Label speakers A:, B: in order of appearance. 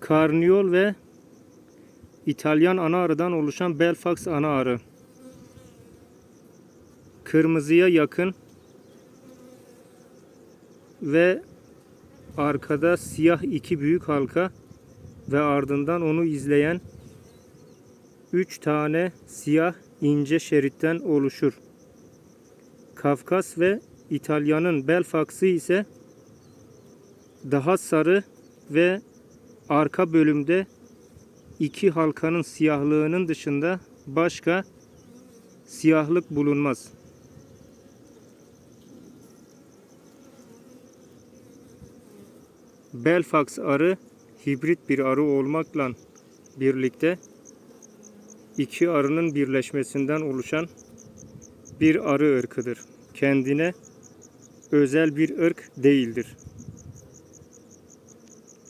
A: Karniyol ve İtalyan ana arıdan oluşan Belfax ana arı. Kırmızıya yakın ve arkada siyah iki büyük halka ve ardından onu izleyen 3 tane siyah ince şeritten oluşur. Kafkas ve İtalya'nın Belfax'ı ise daha sarı ve arka bölümde iki halkanın siyahlığının dışında başka siyahlık bulunmaz. Belfax arı hibrit bir arı olmakla birlikte iki arının birleşmesinden oluşan bir arı ırkıdır. Kendine özel bir ırk değildir.